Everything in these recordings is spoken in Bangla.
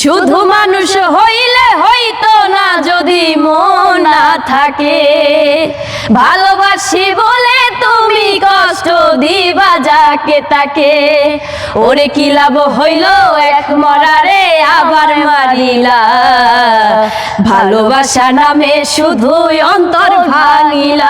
শুধু মানুষ হইলে হইতো না, যদি মন না থাকে। ভালোবাসি বলে তুমি কষ্ট দিবা যাকে তাকে। ওরে কি লাভ হইল এক মরারে আবার মারিলা? ভালোবাসা নামে শুধুই অন্তর ভাঙিলা।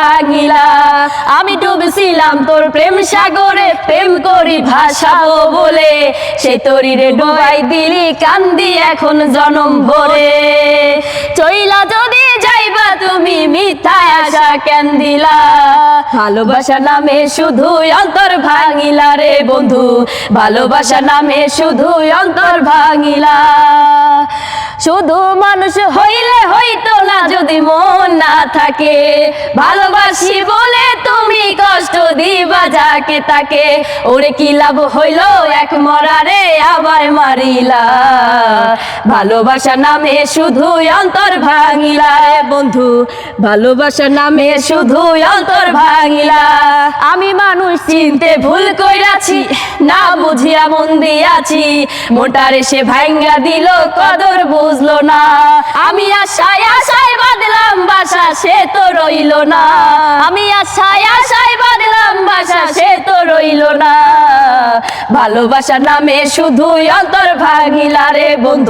আমি ডুবেছিলাম তোর প্রেম সাগরে, প্রেম করি ভাসাবো বলে। সে তরিরে ডুবাই দিলি, কান্দি এখন জনম ভরে। চইলা যদি যাইবা তুমি মিথ্যা আশা কেন দিলা ভালোবাসা নামে শুধুই অন্তর ভাঙিলা রে বন্ধু। ভালোবাসা নামে শুধুই অন্তর ভাঙিলা। শুধু মানুষ হইলে হইতো না, যদি মন না থাকে। ভালোবাসি বলে তুমি কষ্ট দিবা, যাকে তাকে। ওরে কি লাভ হইল এক মরারে, আবার মারিলা। ভালোবাসা নামে শুধুই অন্তর ভাঙিলা বন্ধু। ভালোবাসা নামে শুধুই অন্তর ভাঙিলা। আমি মানুষ চিনতে ভুল কইরাছি, না বুঝিয়া মন দিয়াছি। মোটারে সে ভাঙ্গা দিল, কদর বুঝলো না। আমি আশায় আশায় বাদলাম বাসা সে তো রইল না। আমি আশায় আশায় বাদলাম বাসা সে তো রইল না। ভালোবাসা নামে শুধুই অন্তর ভাঙিলা রে বন্ধু।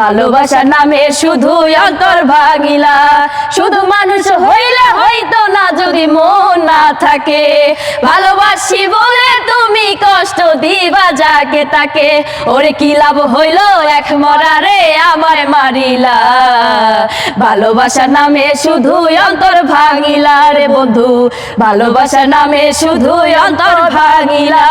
ভালোবাসা নামে শুধুই অন্তর ভাঙিলা শুধু মানুষ হইলে হইতো না যদি মন না থাকে। ভালোবাসি বলে তুমি কষ্ট দিবা যাকে তাকে। ওরে কি লাভ হইল এক মরারে আমার মারিলা। ভালোবাসার নামে শুধু অন্তর ভাঙিলা রে বন্ধু। ভালোবাসা নামে শুধুই অন্তর ভাঙিলা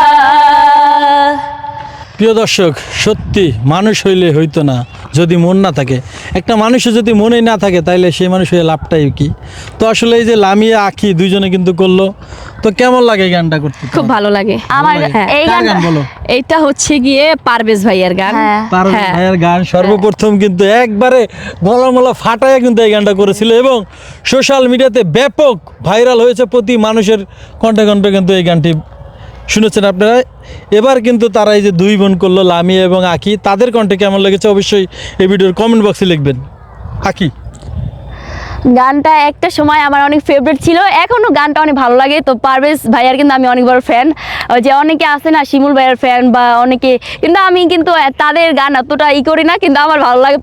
প্রিয় দর্শক সত্যি মানুষ হইলে হইতো না যদি মন না থাকে। একটা মানুষের যদি মনেই না থাকে তাইলে সেই মানুষ হয়ে লাভটাই কি? তো আসলে এই যে লামিয়া আখি দুইজনে কিন্তু করল। তো কেমন লাগে গানটা করতে? খুব ভালো লাগে। আমার এই এই গান বলো? এইটা হচ্ছে গিয়ে পারভেজ ভাইয়ের গান। হ্যাঁ। পারভেজ হ্যাঁ। ভাইয়ের গান সর্বপ্রথম কিন্তু একবারে গলা মলা ফাটায় কিন্তু এই গানটা করেছিল এবং সোশ্যাল মিডিয়াতে ব্যাপক ভাইরাল হয়েছে প্রতি মানুষের কণ্ঠে কণ্ঠে কিন্তু এই গানটি শুনেছেন আপনারা। এবার কিন্তু তারা এই যে দুই বোন করল, লামি এবং আকি তাদের কণ্ঠে কেমন লেগেছে অবশ্যই এই ভিডিওর কমেন্ট বক্সে লিখবেন। আকি গানটা একটা সময় আমার অনেক ফেভারিট ছিল, এখনও গানটা অনেক ভালো লাগে। তো পারভেজ ভাইয়ার কিন্তু আমি অনেক বড় ফ্যান যে অনেকে আছে না, শিমুল ভাইয়ার ফ্যান বা অনেকে, কিন্তু আমি কিন্তু তাদের গান এতটা ই করি না, কিন্তু আমার ভালো লাগে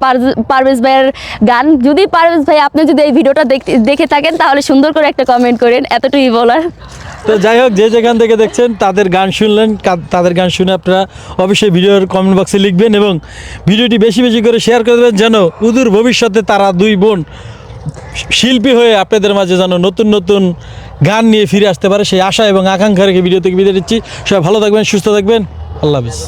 পারভেজ ভাইয়ের গান। যদি পারভেজ ভাই আপনি যদি এই ভিডিওটা দেখতে- দেখে থাকেন, তাহলে সুন্দর করে একটা কমেন্ট করেন, এতটুকুই বলার। তো যাই হোক, যে যেখান থেকে দেখছেন, তাদের গান শুনলেন। তাদের গান শুনে আপনারা অবশ্যই ভিডিওর কমেন্ট বক্সে লিখবেন এবং ভিডিওটি বেশি বেশি করে শেয়ার করে দেবেন যেন উদূর ভবিষ্যতে তারা দুই বোন শিল্পী হয়ে আপনাদের মাঝে যেন নতুন নতুন গান নিয়ে ফিরে আসতে পারে। সেই আশা এবং আকাঙ্ক্ষা রেখে ভিডিও থেকে বিদায় দিচ্ছি সবাই ভালো থাকবেন, সুস্থ থাকবেন। আল্লাহ হাফিজ।